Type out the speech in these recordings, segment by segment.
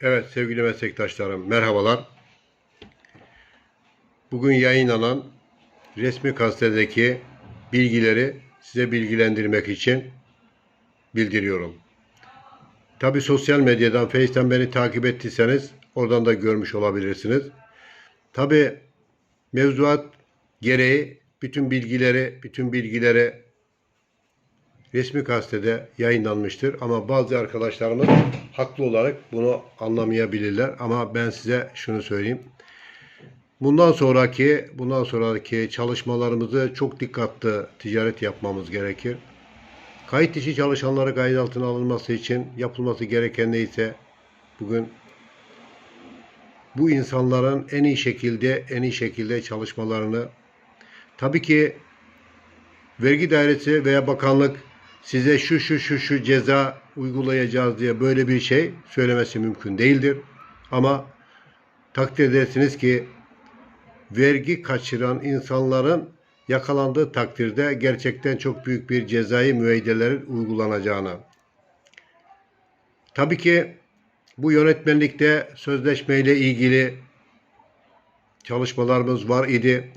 Evet sevgili meslektaşlarım merhabalar. Bugün yayınlanan resmi gazetedeki bilgileri size bilgilendirmek için bildiriyorum. Tabi sosyal medyadan, Face'ten beni takip ettiyseniz oradan da görmüş olabilirsiniz. Tabi mevzuat gereği bütün bilgileri, bütün bilgileri resmi gazetede yayınlanmıştır. Ama bazı arkadaşlarımız haklı olarak bunu anlamayabilirler. Ama ben size şunu söyleyeyim. Bundan sonraki bundan sonraki çalışmalarımızı çok dikkatli ticaret yapmamız gerekir. Kayıt dışı çalışanları kayıt altına alınması için yapılması gereken neyse bugün bu insanların en iyi şekilde en iyi şekilde çalışmalarını tabii ki vergi dairesi veya bakanlık size şu şu şu şu ceza uygulayacağız diye böyle bir şey söylemesi mümkün değildir. Ama takdir edersiniz ki vergi kaçıran insanların yakalandığı takdirde gerçekten çok büyük bir cezai müeydelerin uygulanacağını. Tabii ki bu yönetmenlikte sözleşmeyle ilgili çalışmalarımız var idi.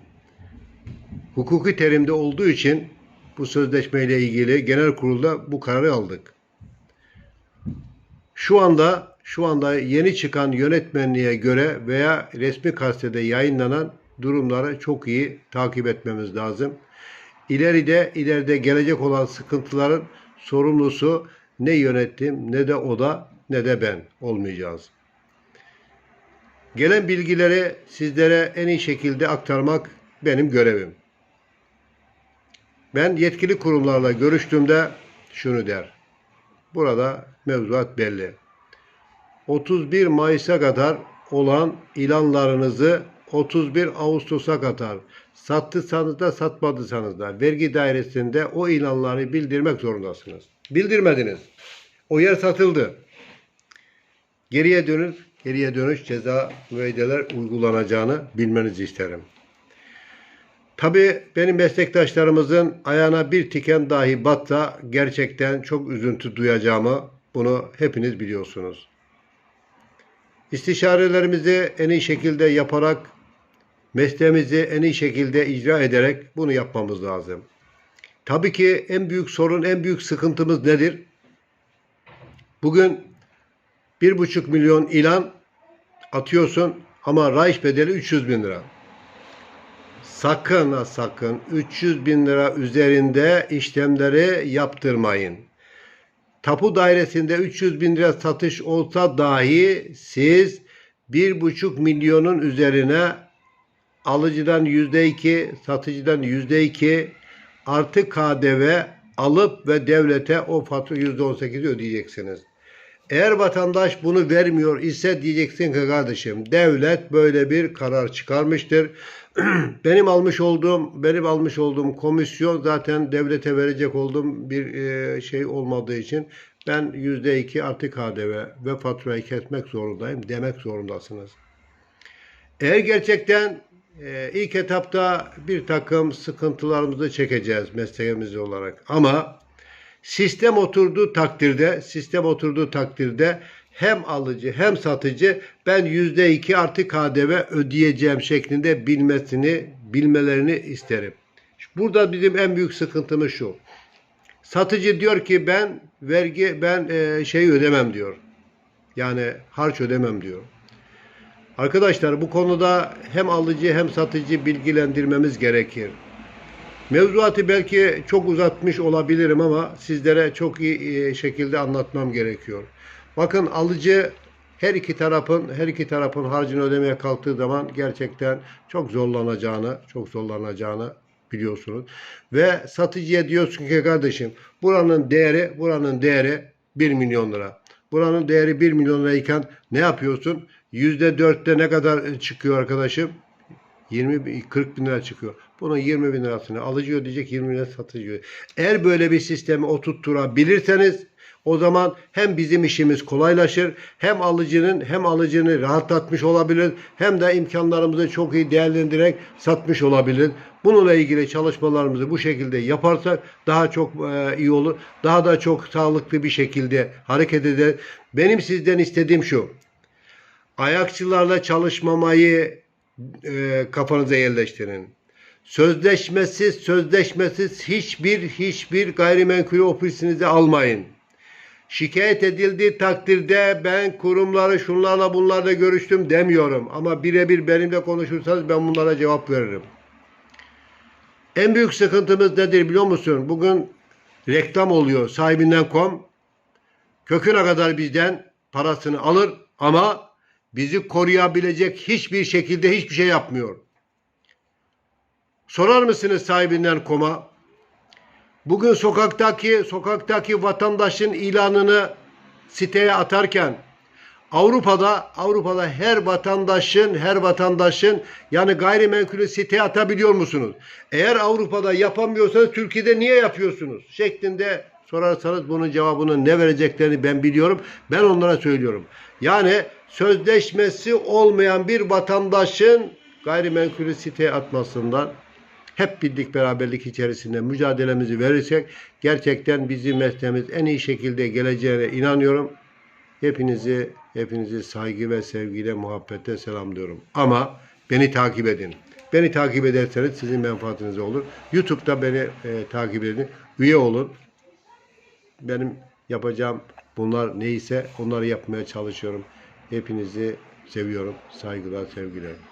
Hukuki terimde olduğu için bu sözleşmeyle ilgili genel kurulda bu kararı aldık. Şu anda şu anda yeni çıkan yönetmenliğe göre veya resmi gazetede yayınlanan durumları çok iyi takip etmemiz lazım. İleride ileride gelecek olan sıkıntıların sorumlusu ne yönetim ne de o da ne de ben olmayacağız. Gelen bilgileri sizlere en iyi şekilde aktarmak benim görevim. Ben yetkili kurumlarla görüştüğümde şunu der. Burada mevzuat belli. 31 Mayıs'a kadar olan ilanlarınızı 31 Ağustos'a kadar sattıysanız da satmadıysanız da vergi dairesinde o ilanları bildirmek zorundasınız. Bildirmediniz. O yer satıldı. Geriye dönüş, geriye dönüş ceza müeydeler uygulanacağını bilmenizi isterim. Tabii benim meslektaşlarımızın ayağına bir tiken dahi batta gerçekten çok üzüntü duyacağımı bunu hepiniz biliyorsunuz. İstişarelerimizi en iyi şekilde yaparak, mesleğimizi en iyi şekilde icra ederek bunu yapmamız lazım. Tabii ki en büyük sorun, en büyük sıkıntımız nedir? Bugün bir buçuk milyon ilan atıyorsun ama raiş bedeli 300 bin lira. Sakın ha sakın 300 bin lira üzerinde işlemleri yaptırmayın. Tapu dairesinde 300 bin lira satış olsa dahi siz 1,5 milyonun üzerine alıcıdan %2, satıcıdan %2 artı KDV alıp ve devlete o fatura %18'i ödeyeceksiniz. Eğer vatandaş bunu vermiyor ise diyeceksin ki kardeşim devlet böyle bir karar çıkarmıştır. benim almış olduğum benim almış olduğum komisyon zaten devlete verecek olduğum bir e, şey olmadığı için ben yüzde iki artı KDV ve faturayı kesmek zorundayım demek zorundasınız. Eğer gerçekten e, ilk etapta bir takım sıkıntılarımızı çekeceğiz mesleğimiz olarak ama sistem oturduğu takdirde sistem oturduğu takdirde hem alıcı hem satıcı ben yüzde iki artı KDV ödeyeceğim şeklinde bilmesini bilmelerini isterim. Burada bizim en büyük sıkıntımız şu. Satıcı diyor ki ben vergi ben e, şey ödemem diyor. Yani harç ödemem diyor. Arkadaşlar bu konuda hem alıcı hem satıcı bilgilendirmemiz gerekir. Mevzuatı belki çok uzatmış olabilirim ama sizlere çok iyi e, şekilde anlatmam gerekiyor. Bakın alıcı her iki tarafın her iki tarafın harcını ödemeye kalktığı zaman gerçekten çok zorlanacağını, çok zorlanacağını biliyorsunuz. Ve satıcıya diyorsun ki kardeşim buranın değeri buranın değeri 1 milyon lira. Buranın değeri 1 milyon lirayken ne yapıyorsun? %4'te ne kadar çıkıyor arkadaşım? 20 40 bin lira çıkıyor. Bunun 20 bin lirasını alıcı ödeyecek 20 bin lira satıcı ödeyecek. Eğer böyle bir sistemi oturtturabilirseniz o zaman hem bizim işimiz kolaylaşır hem alıcının hem alıcını rahatlatmış olabilir hem de imkanlarımızı çok iyi değerlendirerek satmış olabilir. Bununla ilgili çalışmalarımızı bu şekilde yaparsak daha çok e, iyi olur. Daha da çok sağlıklı bir şekilde hareket eder. Benim sizden istediğim şu. Ayakçılarla çalışmamayı e, kafanıza yerleştirin. Sözleşmesiz, sözleşmesiz hiçbir hiçbir gayrimenkul ofisinize almayın. Şikayet edildiği takdirde ben kurumları şunlarla bunlarla görüştüm demiyorum. Ama birebir benimle konuşursanız ben bunlara cevap veririm. En büyük sıkıntımız nedir biliyor musun? Bugün reklam oluyor sahibinden kom. Köküne kadar bizden parasını alır ama bizi koruyabilecek hiçbir şekilde hiçbir şey yapmıyor. Sorar mısınız sahibinden koma? Bugün sokaktaki sokaktaki vatandaşın ilanını siteye atarken Avrupa'da Avrupa'da her vatandaşın her vatandaşın yani gayrimenkulü siteye atabiliyor musunuz? Eğer Avrupa'da yapamıyorsanız Türkiye'de niye yapıyorsunuz? şeklinde sorarsanız bunun cevabını ne vereceklerini ben biliyorum. Ben onlara söylüyorum. Yani sözleşmesi olmayan bir vatandaşın gayrimenkulü siteye atmasından hep birlik beraberlik içerisinde mücadelemizi verirsek gerçekten bizim mesleğimiz en iyi şekilde geleceğine inanıyorum. Hepinizi hepinizi saygı ve sevgiyle muhabbete selamlıyorum. Ama beni takip edin. Beni takip ederseniz sizin menfaatinize olur. YouTube'da beni e, takip edin. Üye olun. Benim yapacağım bunlar neyse onları yapmaya çalışıyorum. Hepinizi seviyorum. Saygılar, sevgiler.